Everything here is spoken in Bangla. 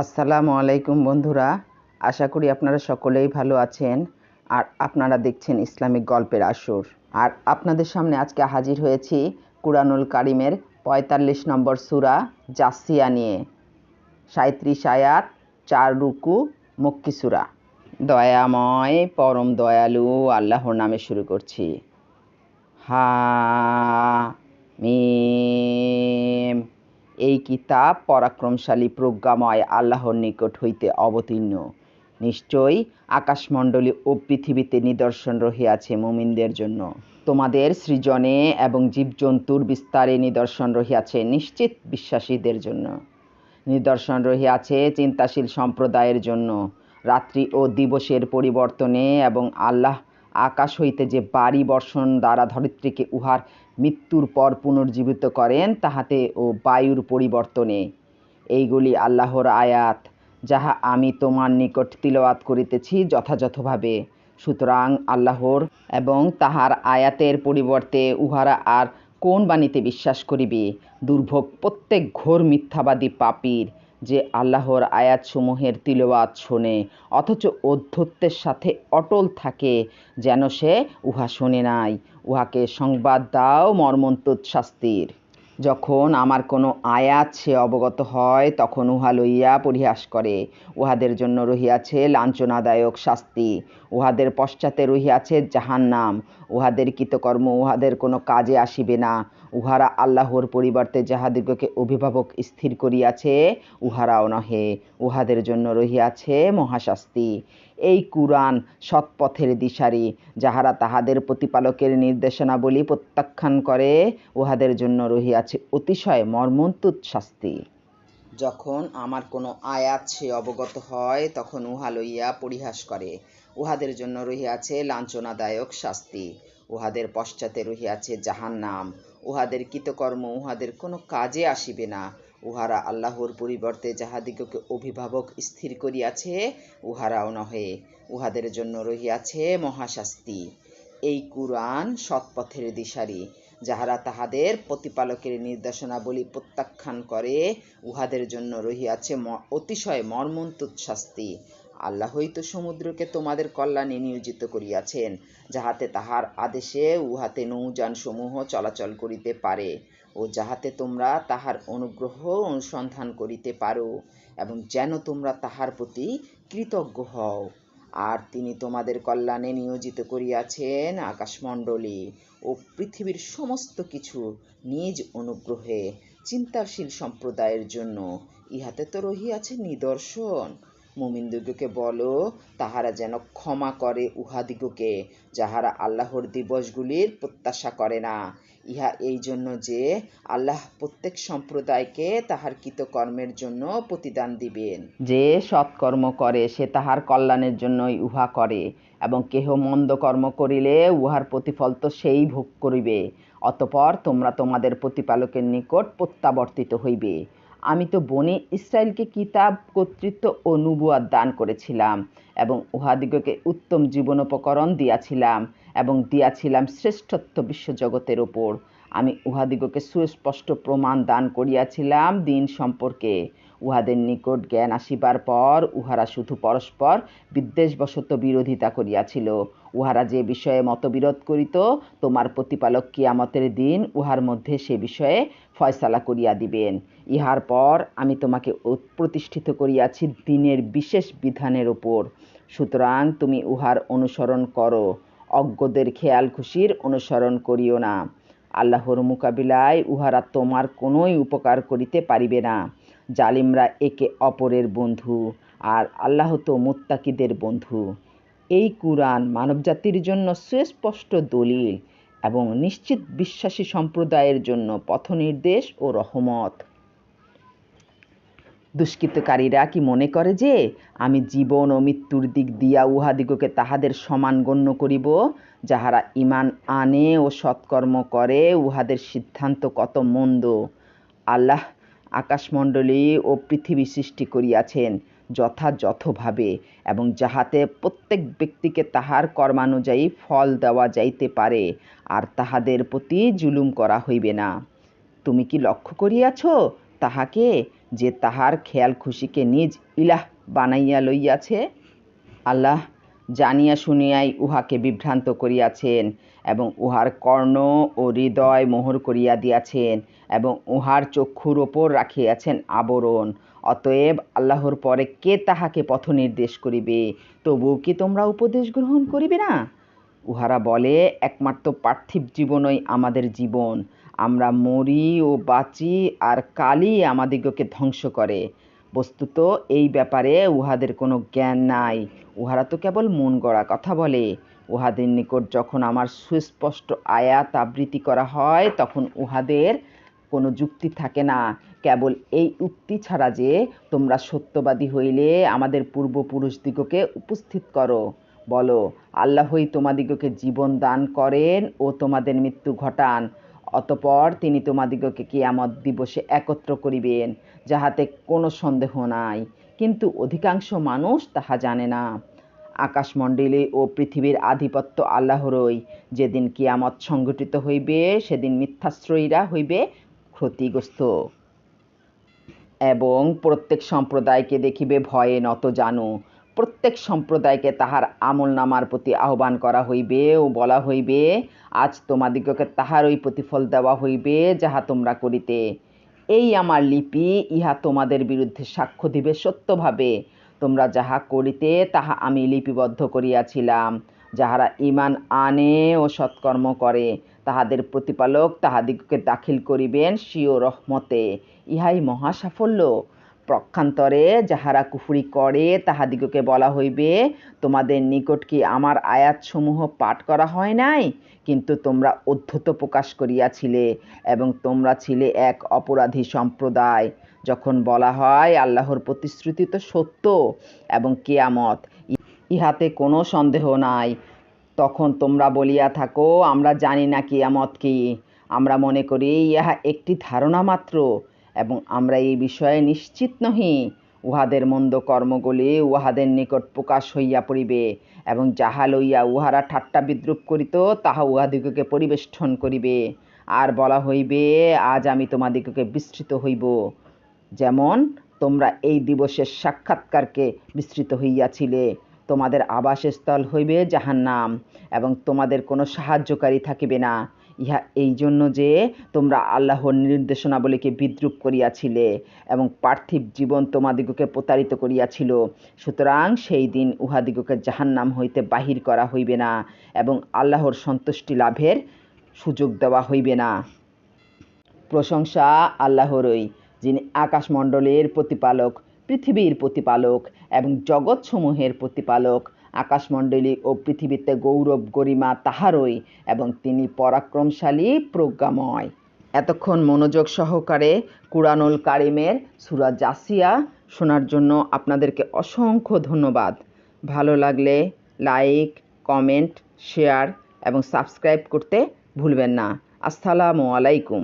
আসসালামু আলাইকুম বন্ধুরা, আশা করি আপনারা সকলেই ভালো আছেন আর আপনারা দেখছেন ইসলামিক গল্পের আসর। আর আপনাদের সামনে আজকে হাজির হয়েছি কুরআনুল কারিমের পঁয়তাল্লিশ নম্বর সূরা জাসিয়া নিয়ে। সাঁত্রিশ আয়াত, চার রুকু মক্কি সূরা। দয়াময়, পরম দয়ালু আল্লাহর নামে শুরু করছি। হা মিম এই কিতাব পরাক্রমশালী প্রজ্ঞাময় আল্লাহর নিকট হইতে অবতীর্ণ। নিশ্চয়ই আকাশমণ্ডলী ও পৃথিবীতে নিদর্শন রহিয়াছে মুমিনদের জন্য। তোমাদের সৃজনে এবং জীবজন্তুর বিস্তারে নিদর্শন রহিয়াছে নিশ্চিত বিশ্বাসীদের জন্য। নিদর্শন রহিয়াছে চিন্তাশীল সম্প্রদায়ের জন্য। রাত্রি ও দিবসের পরিবর্তনে এবং আল্লাহ আকাশ হইতে যে বাড়ি বর্ষণ দ্বারা ধরিত্রীকে উহার মৃত্যুর পর পুনর্জীবিত করেন, তাহাতে ও বায়ুর পরিবর্তনে। এইগুলি আল্লাহর আয়াত, যাহা আমি তোমার নিকট তিলওয়াত করিতেছি যথাযথভাবে। সুতরাং আল্লাহর এবং তাহার আয়াতের পরিবর্তে উহারা আর কোন বাণীতে বিশ্বাস করিবে? দুর্ভোগ প্রত্যেক ঘোর মিথ্যাবাদী পাপীর যে আল্লাহর আয়াতসমূহের তিলওয়াত শোনে, অথচ অধ্যত্বের সাথে অটল থাকে যেন সে উহা শোনে নাই। উহাকে সংবাদ দাও মর্মন্তুদ শাস্তির। যখন আমার কোনো আয়াত সে অবগত হয়, তখন উহা লইয়া পরিহাস করে। উহাদের জন্য রহিয়াছে লাঞ্ছনাদায়ক শাস্তি। উহাদের পশ্চাতে রহিয়াছে জাহান্নাম। উহাদের কৃতকর্ম উহাদের কোনো কাজে আসিবে না। উহারা আল্লাহর পরিবর্তে যাহাদিগকে অভিভাবক স্থির করিয়াছে, উহারাও নহে। উহাদের জন্য রহিয়াছে মহাশাস্তি। এই কুরআন সৎপথের দিশারি, যাহারা তাহাদের প্রতিপালকের নির্দেশনাবলী প্রত্যাখ্যান করে, উহাদের জন্য রহিয়াছে অতিশয় মর্মন্তুত শাস্তি। যখন আমার কোনো আয়াত সে অবগত হয়, তখন উহা লইয়া পরিহাস করে। উহাদের জন্য রহিয়াছে লাঞ্ছনাদায়ক শাস্তি। উহাদের পশ্চাতে রহিয়াছে জাহান্নাম। উহাদের কৃতকর্ম উহাদের কোনো কাজে আসিবে না। উহারা আল্লাহর পরিবর্তে যাহাদিগকে অভিভাবক স্থির করিয়াছে, উহারাও নহে। উহাদের জন্য রহিয়াছে মহাশাস্তি। এই কুরআন সৎপথের দিশারি। যাহারা তাহাদের প্রতিপালকের নির্দেশনাবলী প্রত্যাখ্যান করে, উহাদের জন্য রহিয়াছে অতিশয় মর্মন্তুদ শাস্তি আল্লাহই তো সমুদ্রকে তোমাদের কল্যাণে নিয়োজিত করিয়াছেন, যাহাতে তাহার আদেশে উহাতে নৌযান সমূহ চলাচল করিতে পারে। ও যাহাতে তোমরা তাহার অনুগ্রহ অনুসন্ধান করিতে পারো এবং যেন তোমরা তাহার প্রতি কৃতজ্ঞ হও। আর তিনি তোমাদের কল্যাণে নিয়োজিত করিয়াছেন আকাশমণ্ডলী ও পৃথিবীর সমস্ত কিছু নিজ অনুগ্রহে চিন্তাশীল সম্প্রদায়ের জন্য ইহাতে তো রহিয়াছে নিদর্শন। মুমিনদিগকে বলো, তাহারা যেন ক্ষমা করে উহাদিগকে, যাহারা আল্লাহর দিবসগুলির প্রত্যাশা করে না ইহা এই জন্য যে আল্লাহ প্রত্যেক সম্প্রদায়কে তাহার কৃতকর্মের জন্য প্রতিদান দিবেন। যে সৎকর্ম করে, সে তাহার কল্যাণের জন্যই উহা করে এবং কেহ মন্দ কর্ম করিলে উহার প্রতিফল তো সেই ভোগ করিবে, অতপর তোমরা তোমাদের প্রতিপালকের নিকট প্রত্যাবর্তিত হইবে। আমি তো বনে ইসরায়েলকে কিতাব কর্তৃত্ব ও নুবুয়াদ দান করেছিলাম এবং উহাদিগকে উত্তম জীবনোপকরণ দিয়াছিলাম। এবং দিয়াছিলাম শ্রেষ্ঠত্ব বিশ্বজগতের ওপর আমি উহাদিগকে সুস্পষ্ট প্রমাণ দান করিয়াছিলাম দিন সম্পর্কে। উহাদের নিকট জ্ঞান আসিবার পর উহারা শুধু পরস্পর বিদ্বেষবশত বিরোধিতা করিয়াছিল। উহারা যে বিষয়ে মতবিরোধ করিত, তোমার প্রতিপালক কিয়ামতের দিন উহার মধ্যে সে বিষয়ে ফয়সালা করিয়া দিবেন। ইহার পর আমি তোমাকে প্রতিষ্ঠিত করিয়াছি দিনের বিশেষ বিধানের ওপর সুতরাং তুমি উহার অনুসরণ করো। অজ্ঞদের খেয়াল খুশির অনুসরণ করিও না। আল্লাহর মোকাবিলায় উহারা তোমার কোনোই উপকার করিতে পারিবে না। জালিমরা একে অপরের বন্ধু, আর আল্লাহ তো মুত্তাকিদের বন্ধু। এই কুরআন মানবজাতির জন্য সুস্পষ্ট দলিল এবং নিশ্চিত বিশ্বাসী সম্প্রদায়ের জন্য পথনির্দেশ ও রহমত। দুষ্কৃতকারীরা কি মনে করে যে আমি জীবন ও মৃত্যুর দিক দিয়া উহাদিগকে তাহাদের সমান গণ্য করিব? যাহারা ইমান আনে ও সৎকর্ম করে, উহাদের সিদ্ধান্ত কত মন্দ? আল্লাহ আকাশমণ্ডলী ও পৃথিবী সৃষ্টি করিয়াছেন যথাযথভাবে এবং যাহাতে প্রত্যেক ব্যক্তিকে তাহার কর্মানুযায়ী ফল দেওয়া যাইতে পারে, আর তাহাদের প্রতি জুলুম করা হইবে না। তুমি কি লক্ষ্য করিয়াছ তাহাকে যে তাহার খেয়াল খুশিকে নিজ ইলাহ বানাইয়া লইয়াছে, আল্লাহ জানিয়া শুনিয়াই উহাকে বিভ্রান্ত করিয়াছেন এবং উহার কর্ণ ও হৃদয় মোহর করিয়া দিয়াছেন এবং উহার চক্ষুর ওপর রাখিয়াছেন আবরণ। অতএব আল্লাহর পরে কে তাহাকে পথ নির্দেশ করিবে? তবুও কি তোমরা উপদেশ গ্রহণ করিবে না? উহারা বলে, একমাত্র পার্থিব জীবনই আমাদের জীবন। আমরা মরি ও বাঁচি আর কালই আমাদিগকে ধ্বংস করে। বস্তুত এই ব্যাপারে উহাদের কোনো জ্ঞান নাই। উহারা তো কেবল মন গড়া কথা বলে। উহাদের নিকট যখন আমার সুস্পষ্ট আয়াত আবৃত্তি করা হয়, তখন উহাদের কোনো যুক্তি থাকে না। কেবল এই উক্তি ছাড়া যে তোমরা সত্যবাদী হইলে আমাদের পূর্বপুরুষদিগকে উপস্থিত করো। বলো, আল্লাহই তোমাদিগকে জীবন দান করেন ও তোমাদের মৃত্যু ঘটান। অতপর তিনি তোমাদিগকে কিয়ামত দিবসে একত্র করিবেন, যাহাতে কোনো সন্দেহ নাই। কিন্তু অধিকাংশ মানুষ তাহা জানে না। আকাশমণ্ডলী ও পৃথিবীর আধিপত্য আল্লাহরই। যেদিন কিয়ামত সংঘটিত হইবে, সেদিন মিথ্যাশ্রয়ীরা হইবে ক্ষতিগ্রস্ত। এবং প্রত্যেক সম্প্রদায়কে দেখিবে ভয়ে নত জানু। প্রত্যেক সম্প্রদায়কে তাহার আমল নামার প্রতি আহ্বান করা হইবে ও বলা হইবে, আজ তোমাদিগকে তাহারই প্রতিফল দেওয়া হইবে যাহা তোমরা করিতে। এই আমার লিপি, ইহা তোমাদের বিরুদ্ধে সাক্ষ্য দিবে সত্যভাবে। তোমরা যাহা করিতে, তাহা আমি লিপিবদ্ধ করিয়াছিলাম। যাহারা ইমান আনে ও সৎকর্ম করে, তাহাদের প্রতিপালক তাহাদিগকে দাখিল করিবেন স্বীয় রহমতে। ইহাই মহা সাফল্য প্রক্ষান্তরে যাহারা কুফুরি করে, তাহাদিগকে বলা হইবে, তোমাদের নিকট কি আমার আয়াতসমূহ পাঠ করা হয় নাই? কিন্তু তোমরা অধ্যত প্রকাশ করিয়াছিলে এবং তোমরা ছিলে এক অপরাধী সম্প্রদায়। যখন বলা হয়, আল্লাহর প্রতিশ্রুতি তো সত্য এবং কেয়ামত, ইহাতে কোনো সন্দেহ নাই। তখন তোমরা বলিয়া থাকো, আমরা জানি না কিয়ামত কি। আমরা মনে করি, ইহা একটি ধারণা মাত্র। এবং আমরা এই বিষয়ে নিশ্চিত নহি, উহাদের মন্দ কর্মগুলি উহাদের নিকট প্রকাশ হইয়া পড়িবে এবং যাহা লইয়া উহারা ঠাট্টা বিদ্রুপ করিত, তাহা উহাদিগকে পরিবেষ্টন করিবে। আর বলা হইবে, আজ আমি তোমাদিগকে বিস্তৃত হইব। যেমন, তোমরা এই দিবসের সাক্ষাৎকারকে বিস্তৃত হইয়াছিলে, তোমাদের আবাসস্থল হইবে জাহান্নাম এবং তোমাদের কোনো সাহায্যকারী থাকিবে না। ইহা এই জন্য যে তোমরা আল্লাহর নির্দেশনাবলীকে বিদ্রুপ করিয়াছিলে এবং পার্থিব জীবন তোমাদিগকে প্রতারিত করিয়াছিল, সুতরাং সেই দিন উহাদিগকে জাহান্নাম হইতে বাহির করা হইবে না এবং আল্লাহর সন্তুষ্টি লাভের সুযোগ দেওয়া হইবে না। প্রশংসা আল্লাহরই, যিনি আকাশমণ্ডলের প্রতিপালক, পৃথিবীর প্রতিপালক এবং জগৎসমূহের প্রতিপালক। আকাশমণ্ডলী ও পৃথিবীতে গৌরব গরিমা তাহারই এবং তিনি পরাক্রমশালী, প্রজ্ঞাময়। এতক্ষণ মনোযোগ সহকারে কুরআনুল কারিমের সূরা জাসিয়া শোনার জন্য আপনাদেরকে অসংখ্য ধন্যবাদ। ভালো লাগলে লাইক, কমেন্ট, শেয়ার এবং সাবস্ক্রাইব করতে ভুলবেন না। আসসালামু আলাইকুম।